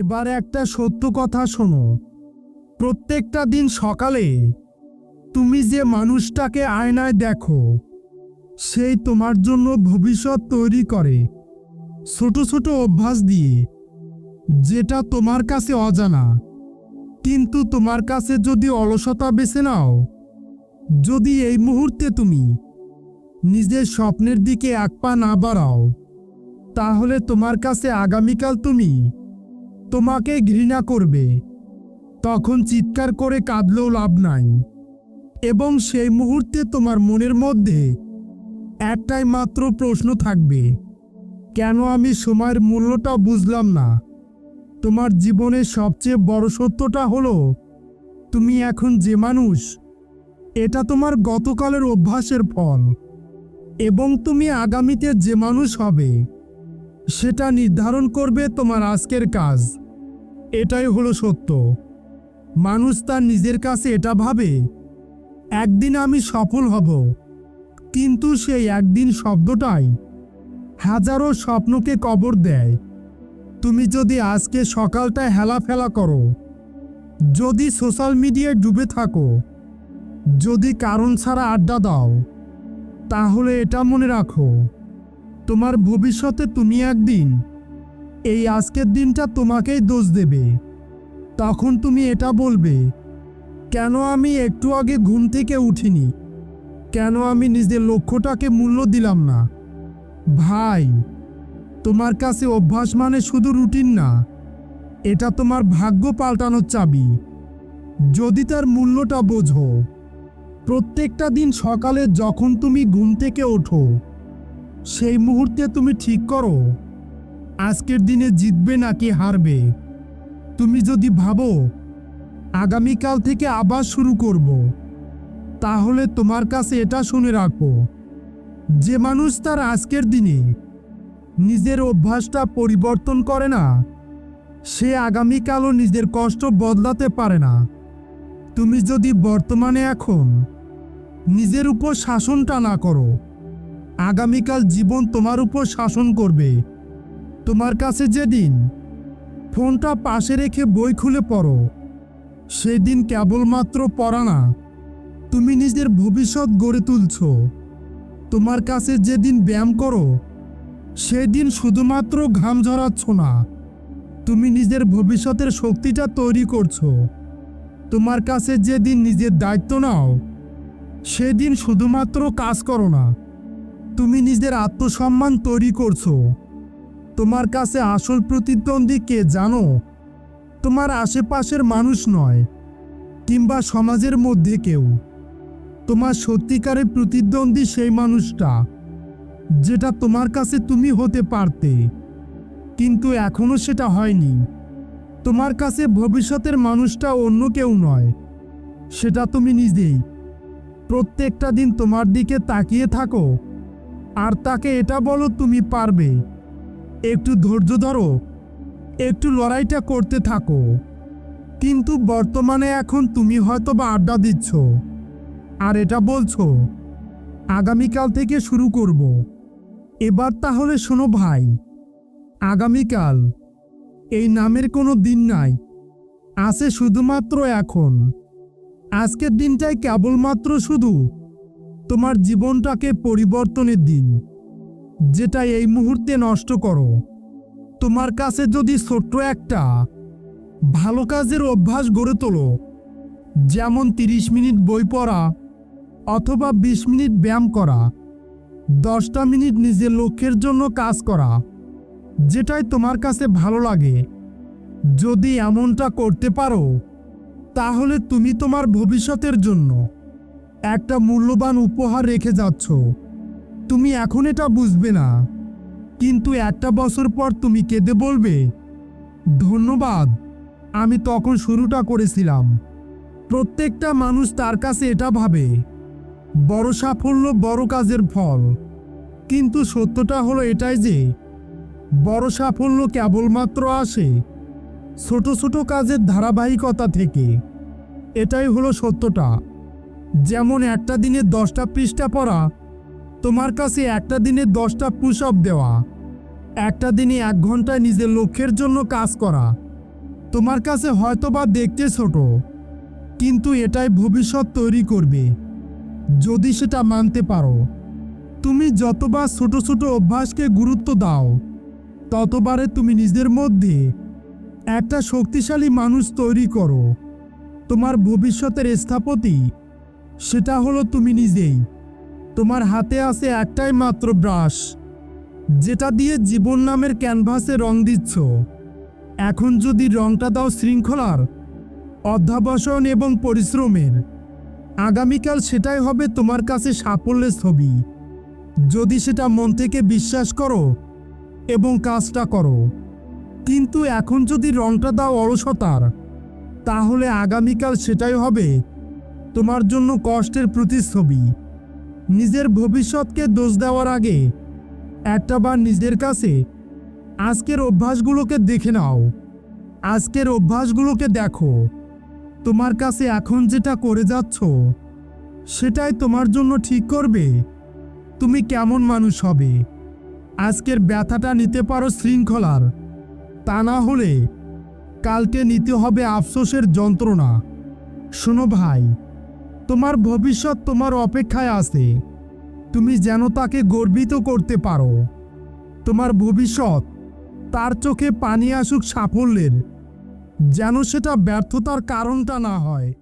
এবার একটা সত্য কথা শোনো। প্রত্যেকটা দিন সকালে তুমি যে মানুষটাকে আয়নায় দেখো, সেই তোমার জন্য ভবিষ্যৎ তৈরি করে। ছোট ছোট অভ্যাস দিয়ে, যেটা তোমার কাছে অজানা, কিন্তু তোমার কাছে যদি অলসতা বেছে নাও, যদি এই মুহূর্তে তুমি নিজের স্বপ্নের দিকে এক পা না বাড়াও, তাহলে তোমার কাছে আগামীকাল তুমি তোমাকে ঘৃণা করবে। তখন চিৎকার করে কাঁদলেও লাভ নাই। এবং সেই মুহূর্তে তোমার মনের মধ্যে একটাই মাত্র প্রশ্ন থাকবে, কেন আমি সময়ের মূল্যটা বুঝলাম না? তোমার জীবনের সবচেয়ে বড় সত্যটা হলো, তুমি এখন যে মানুষ, এটা তোমার গতকালের অভ্যাসের ফল। এবং তুমি আগামীতে যে মানুষ হবে, সেটা নির্ধারণ করবে তোমার আজকের কাজ। এটাই হলো সত্য। মানুষ তার নিজের কাছে এটা ভাবে, একদিন আমি সফল হব। কিন্তু সেই একদিন শব্দটাই হাজারো স্বপ্নকে কবর দেয়। তুমি যদি আজকে সকালটায় হেলাফেলা করো, যদি সোশ্যাল মিডিয়ায় ডুবে থাকো, যদি কারণ ছাড়া আড্ডা দাও, তাহলে এটা মনে রাখো, তোমার ভবিষ্যতে তুমি একদিন এই আজকের দিনটা তোমাকেই দোষ দেবে। তখন তুমি এটা বলবে, কেন আমি একটু আগে ঘুম থেকে উঠিনি? কেন আমি নিজের লক্ষ্যটাকে মূল্য দিলাম না? ভাই, তোমার কাছে অভ্যাস মানে শুধু রুটিন না, এটা তোমার ভাগ্য পাল্টানোর চাবি। যদি তার মূল্যটা বোঝো, প্রত্যেকটা দিন সকালে যখন তুমি ঘুম থেকে ওঠো, সেই মুহূর্তে তুমি ঠিক করো। আজকের দিনে জিতবে নাকি হারবে? তুমি যদি ভাবো, আগামীকাল থেকে আবার শুরু করব। তাহলে তোমার কাছে এটা শুনে রাখো। যে মানুষ তার আজকের দিনে নিজের অভ্যাসটা পরিবর্তন করে না, সে আগামীকালও নিজের কষ্ট বদলাতে পারে না। তুমি যদি বর্তমানে এখন নিজের উপর শাসনটা না করো, আগামীকাল জীবন তোমার উপর শাসন করবে। তোমার কাছে যেদিন ফোনটা পাশে রেখে বই খুলে পড়ো, সেদিন কেবলমাত্র পড়া না, তুমি নিজের ভবিষ্যৎ গড়ে তুলছ। তোমার কাছে যেদিন ব্যায়াম করো, সেদিন শুধুমাত্র ঘাম ঝরাচ্ছ না, তুমি নিজের ভবিষ্যতের শক্তিটা তৈরি করছ। তোমার কাছে যেদিন নিজের দায়িত্ব নাও, সেদিন শুধুমাত্র কাজ করো না, তুমি নিজের আত্মসম্মান তৈরি করছ। তোমার কাছে আসল প্রতিদ্বন্দ্বী কে জানো? তোমার আশেপাশের মানুষ নয়, কিংবা সমাজের মধ্যে কেউ। তোমার সত্যিকারের প্রতিদ্বন্দ্বী সেই মানুষটা, যেটা তোমার কাছে তুমি হতে পারতে। কিন্তু এখনও সেটা হয়নি। তোমার কাছে ভবিষ্যতের মানুষটা অন্য কেউ নয়, সেটা তুমি নিজেই। প্রত্যেকটা দিন তোমার দিকে তাকিয়ে থাকো, আর তাকে এটা বলো তুমি পারবে। একটু ধৈর্য ধরো, একটু লড়াইটা করতে থাকো। কিন্তু বর্তমানে এখন তুমি হয়তো বা আড্ডা দিচ্ছ। আর এটা বলছো, আগামীকাল থেকে শুরু করব। এবার তাহলে শোনো ভাই, আগামীকাল, এই নামের কোনো দিন নাই, আছে শুধুমাত্র এখন। আজকের দিনটাই কেবলমাত্র শুধু তোমার জীবনটাকে পরিবর্তনের দিন। যেটা এই মুহূর্তে নষ্ট করো। তোমার কাছে যদি ছোট্ট একটা ভালো কাজের অভ্যাস গড়ে তোলো, যেমন তিরিশ মিনিট বই পড়া অথবা বিশ মিনিট ব্যায়াম করা, দশটা মিনিট নিজের লক্ষ্যের জন্য কাজ করা, যেটাই তোমার কাছে ভালো লাগে। যদি এমনটা করতে পারো, তাহলে তুমি তোমার ভবিষ্যতের জন্য একটা মূল্যবান উপহার রেখে যাচ্ছ। তুমি এখন এটা বুঝবে না। কিন্তু একটা বছর পর তুমি কেঁদে বলবে, ধন্যবাদ, আমি তখন শুরুটা করেছিলাম। প্রত্যেকটা মানুষ তার কাছে এটা ভাবে, বড় সাফল্য বড় কাজের ফল। কিন্তু সত্যটা হলো এটাই যে, বড় সাফল্য কেবলমাত্র আসে ছোট ছোট কাজের ধারাবাহিকতা থেকে। এটাই হলো সত্যটা। যেমন একটা দিনে দশটা পৃষ্ঠা পড়া তোমার কাছে একটা দিনে দশটা পুশ আপ দেওয়া। একটা দিনে এক ঘন্টায় নিজের লক্ষ্যের জন্য কাজ করা। তোমার কাছে হয়তোবা দেখতে ছোট, কিন্তু এটাই ভবিষ্যৎ তৈরি করবে, যদি সেটা মানতে পারো। তুমি যতবার ছোট ছোট অভ্যাসকে গুরুত্ব দাও, ততবারে তুমি নিজের মধ্যে একটা শক্তিশালী মানুষ তৈরি করো। তোমার ভবিষ্যতের স্থাপতি, সেটা হলো তুমি নিজেই। তোমার হাতে আছে একটাই মাত্র ব্রাশ, যেটা দিয়ে জীবন নামের ক্যানভাসে রং দিচ্ছ। এখন যদি রংটা দাও শৃঙ্খলার অধ্যাবসন এবং পরিশ্রমের, আগামীকাল সেটাই হবে তোমার কাছে সাফল্যের ছবি। যদি সেটা মন থেকে বিশ্বাস করো এবং কাজটা করো। কিন্তু এখন যদি রংটা দাও অলসতার, তাহলে আগামীকাল সেটাই হবে তোমার জন্য কষ্টের প্রতিচ্ছবি। নিজের ভবিষ্যৎকে দোষ দেওয়ার আগে একটাবার নিজের কাছে আজকের অভ্যাসগুলোকে দেখে নাও। আজকের অভ্যাসগুলোকে দেখো। তোমার কাছে এখন যেটা করে যাচ্ছ, সেটাই তোমার জন্য ঠিক করবে। তুমি কেমন মানুষ হবে? আজকের ব্যথাটা নিতে পারো শৃঙ্খলার। তা না হলে কালকে নিতে হবে আফসোসের যন্ত্রণা। শোনো ভাই তোমার ভবিষ্যৎ তোমার অপেক্ষায় আছে। তুমি যেন তাকে গর্বিত করতে পারো। তোমার ভবিষ্যৎ তার চোখে পানি আসুক সাফল্যের, যেন সেটা ব্যর্থতার কারণটা না হয়।